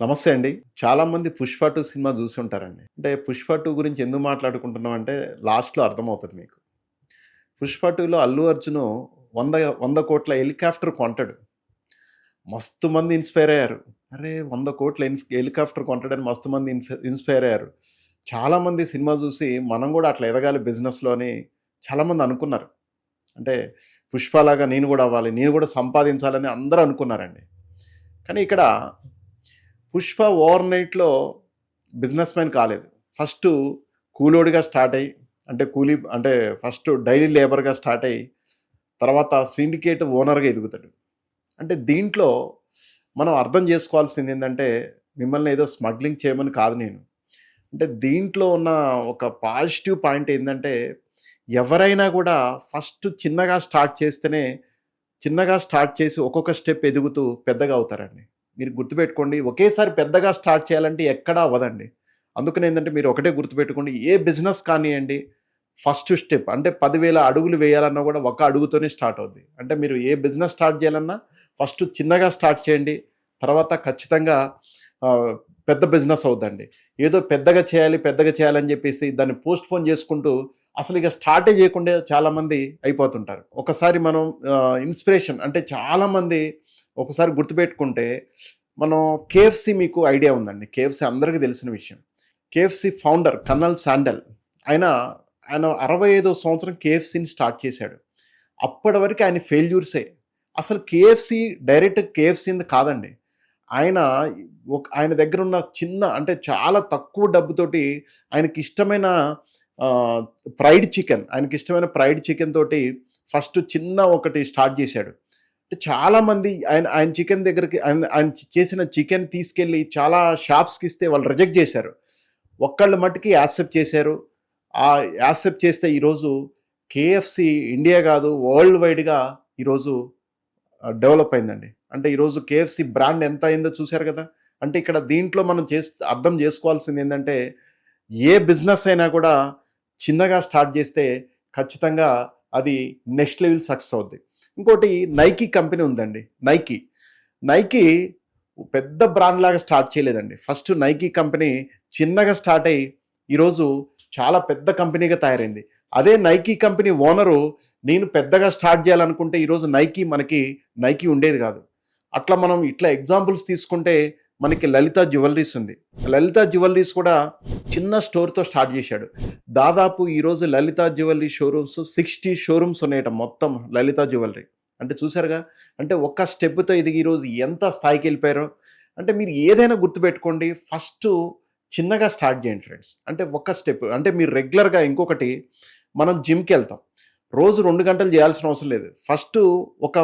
నమస్తే అండి. చాలామంది పుష్ప టూ సినిమా చూసి ఉంటారండి. అంటే పుష్ప టూ గురించి ఎందుకు మాట్లాడుకుంటున్నాం అంటే లాస్ట్లో అర్థమవుతుంది మీకు. పుష్ప టూలో అల్లు అర్జున్ వంద వంద కోట్ల హెలికాప్టర్ కొంటాడు. మస్తు మంది ఇన్స్పైర్ అయ్యారు. అరే వంద కోట్ల ఇన్ హెలికాప్టర్ కొంటాడని మస్తు మంది ఇన్ఫ ఇన్స్పైర్ అయ్యారు. చాలామంది సినిమా చూసి మనం కూడా అట్లా ఎదగాలి బిజినెస్లో అని చాలామంది అనుకున్నారు. అంటే పుష్పలాగా నేను కూడా అవ్వాలి నేను కూడా సంపాదించాలని అందరూ అనుకున్నారండి. కానీ ఇక్కడ పుష్ప ఓవర్ నైట్లో బిజినెస్ మ్యాన్ కాలేదు. ఫస్ట్ కూలోడిగా స్టార్ట్ అయ్యి అంటే కూలీ అంటే ఫస్ట్ డైలీ లేబర్గా స్టార్ట్ అయ్యి తర్వాత సిండికేట్ ఓనర్గా ఎదుగుతాడు. అంటే దీంట్లో మనం అర్థం చేసుకోవాల్సింది ఏంటంటే మిమ్మల్ని ఏదో స్మగ్లింగ్ చేయమని కాదు నేను. అంటే దీంట్లో ఉన్న ఒక పాజిటివ్ పాయింట్ ఏంటంటే ఎవరైనా కూడా ఫస్ట్ చిన్నగా స్టార్ట్ చేస్తేనే చిన్నగా స్టార్ట్ చేసి ఒక్కొక్క స్టెప్ ఎదుగుతూ పెద్దగా అవుతారండి. మీరు గుర్తుపెట్టుకోండి ఒకేసారి పెద్దగా స్టార్ట్ చేయాలంటే ఎక్కడా అవ్వదండి. అందుకని ఏంటంటే మీరు ఒకటే గుర్తుపెట్టుకోండి ఏ బిజినెస్ కానివ్వండి ఫస్ట్ స్టెప్ అంటే పదివేల అడుగులు వేయాలన్నా కూడా ఒక అడుగుతోనే స్టార్ట్ అవుద్ది. అంటే మీరు ఏ బిజినెస్ స్టార్ట్ చేయాలన్నా ఫస్ట్ చిన్నగా స్టార్ట్ చేయండి తర్వాత ఖచ్చితంగా పెద్ద బిజినెస్ అవుద్దండి. ఏదో పెద్దగా చేయాలి పెద్దగా చేయాలని చెప్పేసి దాన్ని పోస్ట్ పోన్ చేసుకుంటూ అసలు ఇక స్టార్టే చేయకుండా చాలామంది అయిపోతుంటారు. ఒకసారి మనం ఇన్స్పిరేషన్ అంటే చాలామంది ఒకసారి గుర్తుపెట్టుకుంటే మనం కేఎఫ్సి మీకు ఐడియా ఉందండి. కేఎఫ్సి అందరికీ తెలిసిన విషయం. కేఎఫ్సి ఫౌండర్ కర్నల్ శాండల్ ఆయన ఆయన అరవై ఐదో సంవత్సరం కేఎఫ్సిని స్టార్ట్ చేశాడు. అప్పటి వరకు ఆయన ఫెయిల్యూర్సే. అసలు కేఎఫ్సి డైరెక్ట్ కేఎఫ్సీ కాదండి. ఆయన ఒక ఆయన దగ్గర ఉన్న చిన్న అంటే చాలా తక్కువ డబ్బుతోటి ఆయనకి ఇష్టమైన ప్రైడ్ చికెన్ ఆయనకి ఇష్టమైన ప్రైడ్ చికెన్ తోటి ఫస్ట్ చిన్న ఒకటి స్టార్ట్ చేశాడు. చాలామంది చాలా మంది ఆయన ఆయన చికెన్ దగ్గరికి ఆయన ఆయన చేసిన చికెన్ తీసుకెళ్ళి చాలా షాప్స్కి ఇస్తే వాళ్ళు రిజెక్ట్ చేశారు. ఒక్కళ్ళు మట్టుకి యాక్సెప్ట్ చేశారు. ఆ యాక్సెప్ట్ చేస్తే ఈరోజు కేఎఫ్సి ఇండియా కాదు వరల్డ్ వైడ్గా ఈరోజు డెవలప్ అయిందండి. అంటే ఈరోజు కేఎఫ్సి బ్రాండ్ ఎంత అయిందో చూశారు కదా? అంటే ఇక్కడ దీంట్లో మనం చేస్ అర్థం చేసుకోవాల్సింది ఏంటంటే ఏ బిజినెస్ అయినా కూడా చిన్నగా స్టార్ట్ చేస్తే ఖచ్చితంగా అది నెక్స్ట్ లెవెల్ సక్సెస్ అవుద్ది. ఇంకోటి నైకీ కంపెనీ ఉందండి. నైకీ నైకీ పెద్ద బ్రాండ్ లాగా స్టార్ట్ చేయలేదండి. ఫస్ట్ నైకీ కంపెనీ చిన్నగా స్టార్ట్ అయ్యి ఈరోజు చాలా పెద్ద కంపెనీగా తయారైంది. అదే నైకీ కంపెనీ ఓనరు నేను పెద్దగా స్టార్ట్ చేయాలనుకుంటే ఈరోజు నైకీ మనకి నైకీ ఉండేది కాదు. అట్లా మనం ఇట్లా ఎగ్జాంపుల్స్ తీసుకుంటే మనకి లలిత జ్యువెలరీస్ ఉంది. లలిత జ్యువెలరీస్ కూడా చిన్న స్టోర్తో స్టార్ట్ చేశాడు. దాదాపు ఈరోజు Lalitha jewellery showrooms sixty showrooms ఉన్నాయట మొత్తం లలిత జ్యువెలరీ. అంటే చూసారుగా అంటే ఒక్క స్టెప్తో ఇది ఈరోజు ఎంత స్థాయికి వెళ్ళిపోయారో? అంటే మీరు ఏదైనా గుర్తుపెట్టుకోండి. ఫస్ట్ చిన్నగా స్టార్ట్ చేయండి ఫ్రెండ్స్. అంటే ఒక్క స్టెప్. అంటే మీరు రెగ్యులర్గా ఇంకొకటి మనం జిమ్కి వెళ్తాం. రోజు రెండు గంటలు చేయాల్సిన అవసరం లేదు. ఫస్ట్ ఒక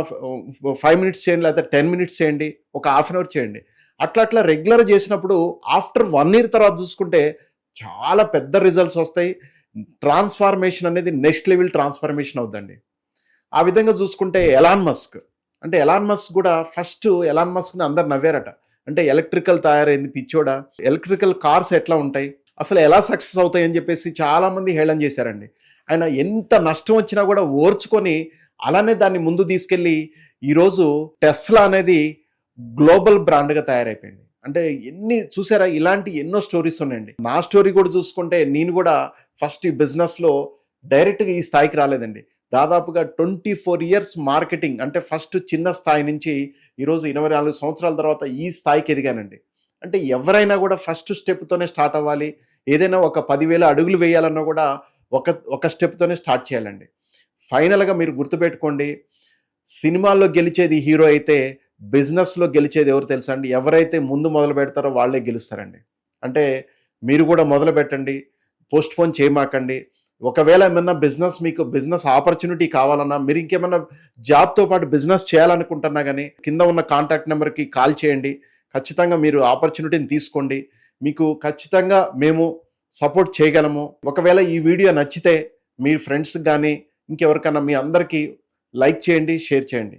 ఫైవ్ మినిట్స్ చేయండి లేకపోతే టెన్ మినిట్స్ చేయండి ఒక హాఫ్ అన్ అవర్ చేయండి. అట్లా అట్లా రెగ్యులర్ చేసినప్పుడు ఆఫ్టర్ వన్ ఇయర్ తర్వాత చూసుకుంటే చాలా పెద్ద రిజల్ట్స్ వస్తాయి. ట్రాన్స్ఫార్మేషన్ అనేది నెక్స్ట్ లెవెల్ ట్రాన్స్ఫార్మేషన్ అవుద్దండి. ఆ విధంగా చూసుకుంటే ఎలాన్ మస్క్ అంటే ఎలాన్ మస్క్ కూడా ఫస్ట్ ఎలాన్ మస్క్ని అందరు నవ్వారట. అంటే ఎలక్ట్రికల్ తయారైంది పిచ్చోడా? ఎలక్ట్రికల్ కార్స్ ఎట్లా ఉంటాయి? అసలు ఎలా సక్సెస్ అవుతాయి అని చెప్పేసి చాలామంది హేళన చేశారండి. ఆయన ఎంత నష్టం వచ్చినా కూడా ఓర్చుకొని అలానే దాన్ని ముందు తీసుకెళ్ళి ఈరోజు టెస్లా అనేది గ్లోబల్ బ్రాండ్గా తయారైపోయింది. అంటే ఎన్ని చూసారా? ఇలాంటి ఎన్నో స్టోరీస్ ఉన్నాయండి. నా స్టోరీ కూడా చూసుకుంటే నేను కూడా ఫస్ట్ ఈ బిజినెస్లో డైరెక్ట్గా ఈ స్థాయికి రాలేదండి. దాదాపుగా ట్వంటీ ఫోర్ ఇయర్స్ మార్కెటింగ్ అంటే ఫస్ట్ చిన్న స్థాయి నుంచి ఈరోజు ఇరవై నాలుగు సంవత్సరాల తర్వాత ఈ స్థాయికి ఎదిగానండి. అంటే ఎవరైనా కూడా ఫస్ట్ స్టెప్తోనే స్టార్ట్ అవ్వాలి. ఏదైనా ఒక పదివేల అడుగులు వేయాలన్నా కూడా ఒక ఒక స్టెప్తోనే స్టార్ట్ చేయాలండి. ఫైనల్గా మీరు గుర్తుపెట్టుకోండి సినిమాల్లో గెలిచేది హీరో అయితే బిజినెస్లో గెలిచేది ఎవరు తెలుసా అండి? ఎవరైతే ముందు మొదలు పెడతారో వాళ్ళే గెలుస్తారండి. అంటే మీరు కూడా మొదలు పెట్టండి పోస్ట్ పోన్ చేయమాకండి. ఒకవేళ ఏమన్నా బిజినెస్ మీకు బిజినెస్ ఆపర్చునిటీ కావాలన్నా మీరు ఇంకేమన్నా జాబ్తో పాటు బిజినెస్ చేయాలనుకుంటున్నా కానీ కింద ఉన్న కాంటాక్ట్ నెంబర్కి కాల్ చేయండి. ఖచ్చితంగా మీరు ఆపర్చునిటీని తీసుకోండి. మీకు ఖచ్చితంగా మేము సపోర్ట్ చేయగలము. ఒకవేళ ఈ వీడియో నచ్చితే మీ ఫ్రెండ్స్కి కానీ ఇంకెవరికైనా మీ అందరికీ లైక్ చేయండి షేర్ చేయండి.